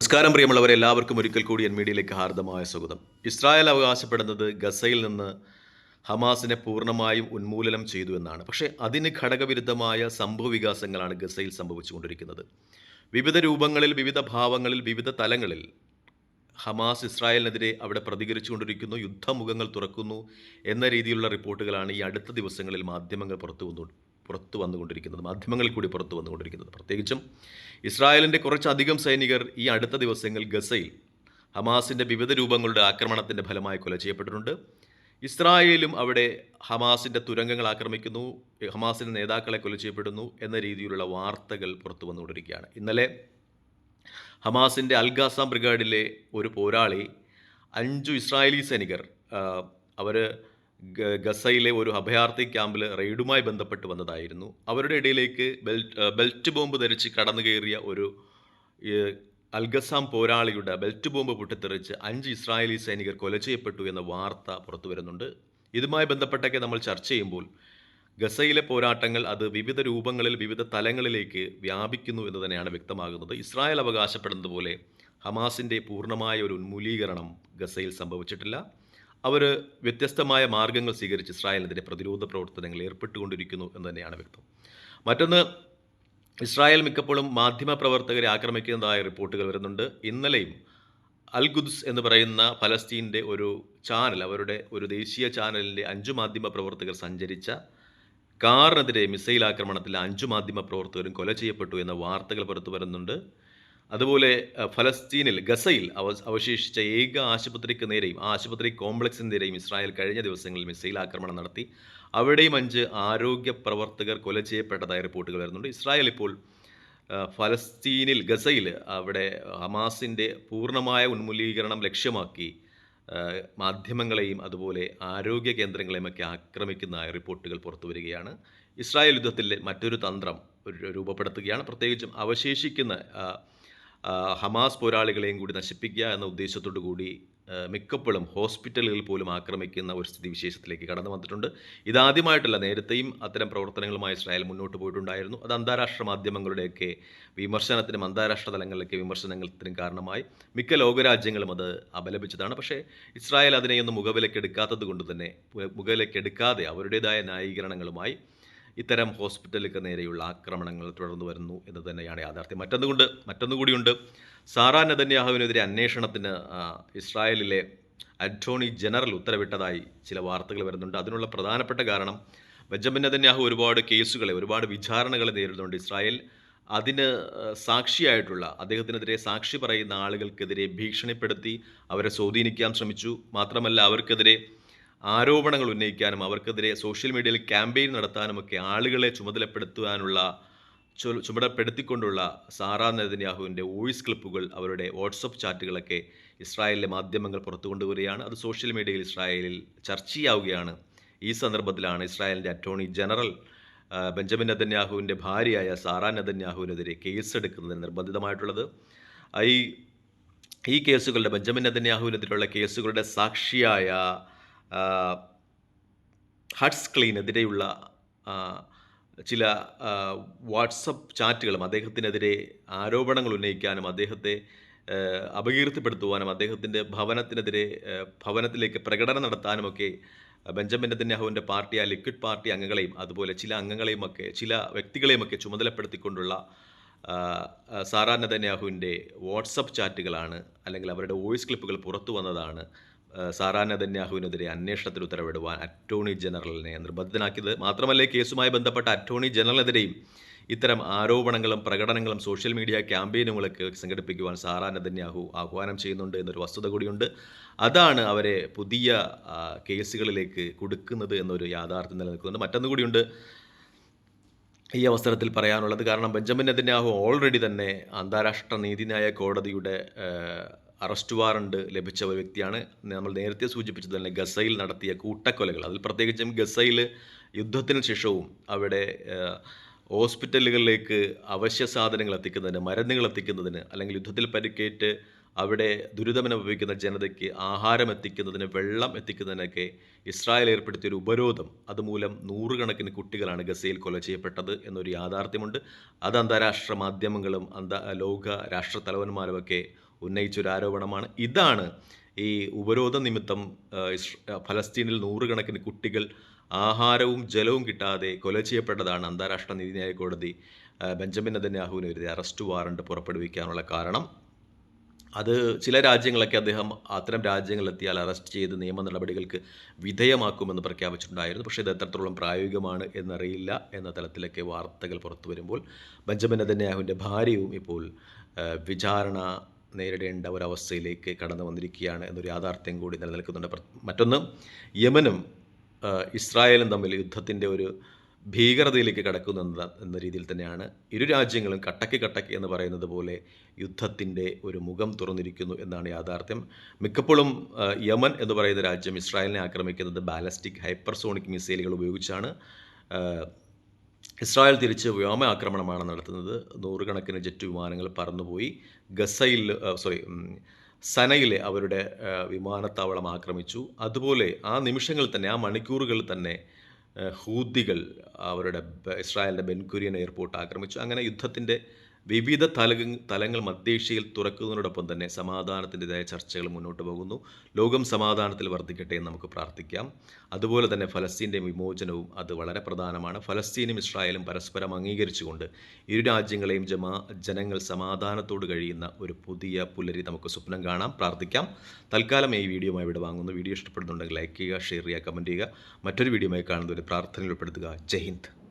നമസ്കാരം പ്രിയമുള്ളവരെ. എല്ലാവർക്കും ഒരിക്കൽ കൂടി എൻ മീഡിയയിലേക്ക് ഹാർദമായ സ്വാഗതം. ഇസ്രായേൽ അവകാശപ്പെടുന്നത് ഗസയിൽ നിന്ന് ഹമാസിനെ പൂർണമായും ഉന്മൂലനം ചെയ്തു എന്നാണ്. പക്ഷേ അതിന് ഘടകവിരുദ്ധമായ സംഭവ വികാസങ്ങളാണ് ഗസയിൽ സംഭവിച്ചുകൊണ്ടിരിക്കുന്നത്. വിവിധ രൂപങ്ങളിൽ വിവിധ ഭാവങ്ങളിൽ വിവിധ തലങ്ങളിൽ ഹമാസ് ഇസ്രായേലിനെതിരെ അവിടെ പ്രതികരിച്ചുകൊണ്ടിരിക്കുന്നു യുദ്ധമുഖങ്ങൾ തുറക്കുന്നു എന്ന രീതിയിലുള്ള റിപ്പോർട്ടുകളാണ് ഈ അടുത്ത ദിവസങ്ങളിൽ മാധ്യമങ്ങൾ പുറത്തു പുറത്തു വന്നുകൊണ്ടിരിക്കുന്നത് മാധ്യമങ്ങളിൽ കൂടി പുറത്തു വന്നുകൊണ്ടിരിക്കുന്നത്. പ്രത്യേകിച്ചും ഇസ്രായേലിന്റെ കുറച്ചധികം സൈനികർ ഈ അടുത്ത ദിവസങ്ങൾ ഗസയിൽ ഹമാസിന്റെ വിവിധ രൂപങ്ങളുടെ ആക്രമണത്തിന്റെ ഫലമായി കൊല ചെയ്യപ്പെട്ടിട്ടുണ്ട്. ഇസ്രായേലും അവിടെ ഹമാസിന്റെ തുരങ്കങ്ങൾ ആക്രമിക്കുന്നു ഹമാസിന്റെ നേതാക്കളെ കൊല ചെയ്യപ്പെടുന്നു എന്ന രീതിയിലുള്ള വാർത്തകൾ പുറത്തു വന്നുകൊണ്ടിരിക്കുകയാണ്. ഇന്നലെ ഹമാസിന്റെ അൽഗാസാം ബ്രിഗേഡിലെ ഒരു പോരാളി അഞ്ചു ഇസ്രായേലി സൈനികർ അവർ ഗസയിലെ ഒരു അഭയാർത്ഥി ക്യാമ്പിൽ റെയ്ഡുമായി ബന്ധപ്പെട്ട് വന്നതായിരുന്നു. അവരുടെ ഇടയിലേക്ക് ബെൽറ്റ് ബെൽറ്റ് ബോംബ് ധരിച്ച് കടന്നു കയറിയ ഒരു അൽഗസാം പോരാളിയുടെ ബെൽറ്റ് ബോംബ് പൊട്ടിത്തെറിച്ച് അഞ്ച് ഇസ്രായേലി സൈനികർ കൊല ചെയ്യപ്പെട്ടു എന്ന വാർത്ത പുറത്തു വരുന്നുണ്ട്. ഇതുമായി ബന്ധപ്പെട്ടൊക്കെ നമ്മൾ ചർച്ച ചെയ്യുമ്പോൾ ഗസയിലെ പോരാട്ടങ്ങൾ അത് വിവിധ രൂപങ്ങളിൽ വിവിധ തലങ്ങളിലേക്ക് വ്യാപിക്കുന്നു എന്ന് തന്നെയാണ് വ്യക്തമാകുന്നത്. ഇസ്രായേൽ അവകാശപ്പെടുന്നതുപോലെ ഹമാസിന്റെ പൂർണമായ ഒരു ഉന്മൂലീകരണം ഗസയിൽ സംഭവിച്ചിട്ടില്ല. അവർ വ്യത്യസ്തമായ മാർഗങ്ങൾ സ്വീകരിച്ച് ഇസ്രായേലിനെതിരെ പ്രതിരോധ പ്രവർത്തനങ്ങൾ ഏർപ്പെട്ടുകൊണ്ടിരിക്കുന്നു എന്ന് തന്നെയാണ് വ്യക്തം. മറ്റൊന്ന് ഇസ്രായേൽ മിക്കപ്പോഴും മാധ്യമ പ്രവർത്തകരെ ആക്രമിക്കുന്നതായ റിപ്പോർട്ടുകൾ വരുന്നുണ്ട്. ഇന്നലെയും അൽ ഖുദ്സ് എന്ന് പറയുന്ന ഫലസ്തീന്റെ ഒരു ചാനൽ അവരുടെ ഒരു ദേശീയ ചാനലിന്റെ അഞ്ചു മാധ്യമ പ്രവർത്തകർ സഞ്ചരിച്ച കാറിനെതിരെ മിസൈൽ ആക്രമണത്തിൽ അഞ്ചു മാധ്യമ പ്രവർത്തകരും കൊല ചെയ്യപ്പെട്ടു എന്ന വാർത്തകൾ പുറത്തു വരുന്നുണ്ട്. അതുപോലെ ഫലസ്തീനിൽ ഗസയിൽ അവ അവശേഷിച്ച ഏക ആശുപത്രിക്ക് നേരെയും ആശുപത്രി കോംപ്ലക്സിനെതിരെയും ഇസ്രായേൽ കഴിഞ്ഞ ദിവസങ്ങളിൽ മിസൈൽ ആക്രമണം നടത്തി. അവിടെയും അഞ്ച് ആരോഗ്യ പ്രവർത്തകർ കൊല ചെയ്യപ്പെട്ടതായ റിപ്പോർട്ടുകൾ വരുന്നുണ്ട്. ഇസ്രായേൽ ഇപ്പോൾ ഫലസ്തീനിൽ ഗസയിൽ അവിടെ ഹമാസിന്റെ പൂർണമായ ഉന്മൂലീകരണം ലക്ഷ്യമാക്കി മാധ്യമങ്ങളെയും അതുപോലെ ആരോഗ്യ കേന്ദ്രങ്ങളെയും ഒക്കെ ആക്രമിക്കുന്ന റിപ്പോർട്ടുകൾ പുറത്തു വരികയാണ്. ഇസ്രായേൽ യുദ്ധത്തിലെ മറ്റൊരു തന്ത്രം രൂപപ്പെടുത്തുകയാണ്. പ്രത്യേകിച്ചും അവശേഷിക്കുന്ന ഹമാസ് പോരാളികളെയും കൂടി നശിപ്പിക്കുക എന്ന ഉദ്ദേശത്തോടു കൂടി മിക്കപ്പോഴും ഹോസ്പിറ്റലുകളിൽ പോലും ആക്രമിക്കുന്ന ഒരു സ്ഥിതിവിശേഷത്തിലേക്ക് കടന്നു വന്നിട്ടുണ്ട്. ഇതാദ്യമായിട്ടല്ല നേരത്തെയും അത്തരം പ്രവർത്തനങ്ങളുമായി ഇസ്രായേൽ മുന്നോട്ട് പോയിട്ടുണ്ടായിരുന്നു. അത് അന്താരാഷ്ട്ര മാധ്യമങ്ങളുടെയൊക്കെ വിമർശനത്തിനും അന്താരാഷ്ട്ര തലങ്ങളിലൊക്കെ വിമർശനത്തിനും കാരണമായി. മിക്ക ലോകരാജ്യങ്ങളും അത് അപലപിച്ചതാണ്. പക്ഷേ ഇസ്രായേൽ അതിനെയൊന്നും മുഖവിലക്കെടുക്കാത്തത് കൊണ്ട് തന്നെ മുഖവിലക്കെടുക്കാതെ അവരുടേതായ ന്യായീകരണങ്ങളുമായി ഇത്തരം ഹോസ്പിറ്റലുകൾക്ക് നേരെയുള്ള ആക്രമണങ്ങൾ തുടർന്നു വരുന്നു എന്ന് തന്നെയാണ് യാഥാർത്ഥ്യം. മറ്റൊന്നുകൊണ്ട് മറ്റൊന്നുകൂടിയുണ്ട്. സാറാ നെതന്യാഹുവിനെതിരെ അന്വേഷണത്തിന് ഇസ്രായേലിലെ അറ്റോർണി ജനറൽ ഉത്തരവിട്ടതായി ചില വാർത്തകൾ വരുന്നുണ്ട്. അതിനുള്ള പ്രധാനപ്പെട്ട കാരണം ബെഞ്ചമിൻ നെതന്യാഹു ഒരുപാട് കേസുകളെ ഒരുപാട് വിചാരണകളെ നേരിടുന്നുണ്ട്. ഇസ്രായേൽ അതിന് സാക്ഷിയായിട്ടുള്ള അദ്ദേഹത്തിനെതിരെ സാക്ഷി പറയുന്ന ആളുകൾക്കെതിരെ ഭീഷണിപ്പെടുത്തി അവരെ സ്വാധീനിക്കാൻ ശ്രമിച്ചു. മാത്രമല്ല അവർക്കെതിരെ ആരോപണങ്ങൾ ഉന്നയിക്കാനും അവർക്കെതിരെ സോഷ്യൽ മീഡിയയിൽ ക്യാമ്പയിൻ നടത്താനുമൊക്കെ ആളുകളെ ചുമതലപ്പെടുത്തുവാനുള്ള ചുമതലപ്പെടുത്തിക്കൊണ്ടുള്ള സാറാ നെതന്യാഹുവിന്റെ വോയിസ് ക്ലിപ്പുകൾ അവരുടെ വാട്സപ്പ് ചാറ്റുകളൊക്കെ ഇസ്രായേലിലെ മാധ്യമങ്ങൾ പുറത്തു കൊണ്ടുവരികയാണ്. അത് സോഷ്യൽ മീഡിയയിൽ ഇസ്രായേലിൽ ചർച്ചയാവുകയാണ്. ഈ സന്ദർഭത്തിലാണ് ഇസ്രായേലിന്റെ അറ്റോർണി ജനറൽ ബെഞ്ചമിൻ നെതന്യാഹുവിന്റെ ഭാര്യയായ സാറാ നെതന്യാഹുവിനെതിരെ കേസെടുക്കുന്നതിന് നിർബന്ധിതമായിട്ടുള്ളത്. ഈ ഈ കേസുകളുടെ ബെഞ്ചമിൻ നെതന്യാഹുവിനെതിരെയുള്ള കേസുകളുടെ സാക്ഷിയായ ഹട്സ് ക്ലീനെതിരെയുള്ള ചില വാട്സപ്പ് ചാറ്റുകളും അദ്ദേഹത്തിനെതിരെ ആരോപണങ്ങൾ ഉന്നയിക്കാനും അദ്ദേഹത്തെ അപകീർത്തിപ്പെടുത്തുവാനും അദ്ദേഹത്തിന്റെ ഭവനത്തിനെതിരെ ഭവനത്തിലേക്ക് പ്രകടനം നടത്താനുമൊക്കെ ബെഞ്ചമിൻ നെതന്യാഹുവിന്റെ പാർട്ടി ആ ലിക്വിഡ് പാർട്ടി അംഗങ്ങളെയും അതുപോലെ ചില അംഗങ്ങളെയും ഒക്കെ ചില വ്യക്തികളെയും ഒക്കെ ചുമതലപ്പെടുത്തിക്കൊണ്ടുള്ള സാറാ നെതന്യാഹുവിന്റെ വാട്സപ്പ് ചാറ്റുകളാണ് അല്ലെങ്കിൽ അവരുടെ വോയിസ് ക്ലിപ്പുകൾ പുറത്തു വന്നതാണ് സാറാ നെതന്യാഹുവിനെതിരെ അന്വേഷണത്തിന് ഉത്തരവിടുവാൻ അറ്റോർണി ജനറലിനെ നിർബന്ധിതനാക്കിയത് മാത്രമല്ല കേസുമായി ബന്ധപ്പെട്ട അറ്റോർണി ജനറലിനെതിരെയും ഇത്തരം ആരോപണങ്ങളും പ്രകടനങ്ങളും സോഷ്യൽ മീഡിയ ക്യാമ്പയിനുകളൊക്കെ സംഘടിപ്പിക്കുവാൻ സാറാ നെതന്യാഹു ആഹ്വാനം ചെയ്യുന്നുണ്ട് എന്നൊരു വസ്തുത കൂടിയുണ്ട്. അതാണ് അവരെ പുതിയ കേസുകളിലേക്ക് കൊടുക്കുന്നത് എന്നൊരു യാഥാർത്ഥ്യം നിലനിൽക്കുന്നുണ്ട് മറ്റൊന്നുകൂടിയുണ്ട് ഈ അവസരത്തിൽ പറയാനുള്ളത് കാരണം ബെഞ്ചമിൻ നെതന്യാഹു ഓൾറെഡി തന്നെ അന്താരാഷ്ട്ര നീതിന്യായ കോടതിയുടെ അറസ്റ്റ് വാറണ്ട് ലഭിച്ച ഒരു വ്യക്തിയാണ്. നമ്മൾ നേരത്തെ സൂചിപ്പിച്ചത് തന്നെ ഗസയിൽ നടത്തിയ കൂട്ടക്കൊലകൾ. അതിൽ പ്രത്യേകിച്ചും ഗസയിൽ യുദ്ധത്തിന് ശേഷവും അവിടെ ഹോസ്പിറ്റലുകളിലേക്ക് അവശ്യ സാധനങ്ങൾ എത്തിക്കുന്നതിന് മരുന്നുകൾ എത്തിക്കുന്നതിന് അല്ലെങ്കിൽ യുദ്ധത്തിൽ പരിക്കേറ്റ് അവിടെ ദുരിതമനുഭവിക്കുന്ന ജനതയ്ക്ക് ആഹാരം എത്തിക്കുന്നതിന് വെള്ളം എത്തിക്കുന്നതിനൊക്കെ ഇസ്രായേൽ ഏർപ്പെടുത്തിയ ഒരു ഉപരോധം. അതുമൂലം നൂറുകണക്കിന് കുട്ടികളാണ് ഗസയിൽ കൊല ചെയ്യപ്പെട്ടത് എന്നൊരു യാഥാർത്ഥ്യമുണ്ട്. അത് അന്താരാഷ്ട്ര മാധ്യമങ്ങളും അന്താ ലോക രാഷ്ട്ര തലവന്മാരുമൊക്കെ ഉന്നയിച്ചൊരു ആരോപണമാണ്. ഇതാണ് ഈ ഉപരോധ നിമിത്തം ഫലസ്തീനിൽ നൂറുകണക്കിന് കുട്ടികൾ ആഹാരവും ജലവും കിട്ടാതെ കൊല ചെയ്യപ്പെട്ടതാണ് അന്താരാഷ്ട്ര നീതിന്യായ കോടതി ബെഞ്ചമിൻ നെതന്യാഹുവിനെതിരെ അറസ്റ്റ് വാറണ്ട് പുറപ്പെടുവിക്കാനുള്ള കാരണം. അത് ചില രാജ്യങ്ങളൊക്കെ അദ്ദേഹം അത്തരം രാജ്യങ്ങളിലെത്തിയാൽ അറസ്റ്റ് ചെയ്ത് നിയമ നടപടികൾക്ക് വിധേയമാക്കുമെന്ന് പ്രഖ്യാപിച്ചിട്ടുണ്ടായിരുന്നു. പക്ഷേ ഇത് എത്രത്തോളം പ്രായോഗികമാണ് എന്നറിയില്ല എന്ന തലത്തിലൊക്കെ വാർത്തകൾ പുറത്തു വരുമ്പോൾ ബെഞ്ചമിൻ നെതന്യാഹുവിന്റെ ഭാര്യയും ഇപ്പോൾ വിചാരണ നേരിടേണ്ട ഒരവസ്ഥയിലേക്ക് കടന്നു വന്നിരിക്കുകയാണ് എന്നൊരു യാഥാർത്ഥ്യം കൂടി നിലനിൽക്കുന്നുണ്ട്. മറ്റൊന്ന് യമനും ഇസ്രായേലും തമ്മിൽ യുദ്ധത്തിന്റെ ഒരു ഭീകരതയിലേക്ക് കടക്കുന്നു എന്ന രീതിയിൽ തന്നെയാണ് ഇരു രാജ്യങ്ങളും കട്ടക്ക് കട്ടക്ക് എന്ന് പറയുന്നത് പോലെ യുദ്ധത്തിന്റെ ഒരു മുഖം തുറന്നിരിക്കുന്നു എന്നാണ് യാഥാർത്ഥ്യം. മിക്കപ്പോഴും യമൻ എന്ന് പറയുന്ന രാജ്യം ഇസ്രായേലിനെ ആക്രമിക്കുന്നത് ബാലസ്റ്റിക് ഹൈപ്പർസോണിക് മിസൈലുകൾ ഉപയോഗിച്ചാണ്. ഇസ്രായേൽ തിരിച്ച് വ്യോമ ആക്രമണമാണ് നടത്തുന്നത്. നൂറുകണക്കിന് ജെറ്റ് വിമാനങ്ങൾ പറന്നുപോയി. ഗസയിൽ സോറി സനയിലെ അവരുടെ വിമാനത്താവളം ആക്രമിച്ചു. അതുപോലെ ആ നിമിഷങ്ങളിൽ തന്നെ ആ മണിക്കൂറുകളിൽ തന്നെ ഹൂദികൾ അവരുടെ ഇസ്രായേലിന്റെ ബെൻകുര്യൻ എയർപോർട്ട് ആക്രമിച്ചു. അങ്ങനെ യുദ്ധത്തിന്റെ വിവിധ തല തലങ്ങൾ മധ്യേഷ്യയിൽ തുറക്കുന്നതിനോടൊപ്പം തന്നെ സമാധാനത്തിന്റെതായ ചർച്ചകൾ മുന്നോട്ട് പോകുന്നു. ലോകം സമാധാനത്തിൽ വർദ്ധിക്കട്ടെ എന്ന് നമുക്ക് പ്രാർത്ഥിക്കാം. അതുപോലെ തന്നെ ഫലസ്തീന്റെ വിമോചനവും അത് വളരെ പ്രധാനമാണ്. ഫലസ്തീനും ഇസ്രായേലും പരസ്പരം അംഗീകരിച്ചുകൊണ്ട് ഇരു രാജ്യങ്ങളെയും ജമാ ജനങ്ങൾ സമാധാനത്തോട് കഴിയുന്ന ഒരു പുതിയ പുലരി നമുക്ക് സ്വപ്നം കാണാം. പ്രാർത്ഥിക്കാം. തൽക്കാലം ഈ വീഡിയോമായി ഇവിടെ വാങ്ങുന്നു. വീഡിയോ ഇഷ്ടപ്പെടുന്നുണ്ടെങ്കിൽ ലൈക്ക് ചെയ്യുക ഷെയർ ചെയ്യുക കമന്റ് ചെയ്യുക. മറ്റൊരു വീഡിയോമായി കാണുന്നവരെ പ്രാർത്ഥനയിൽ ഉൾപ്പെടുത്തുക. ജയ് ഹിന്ദ്.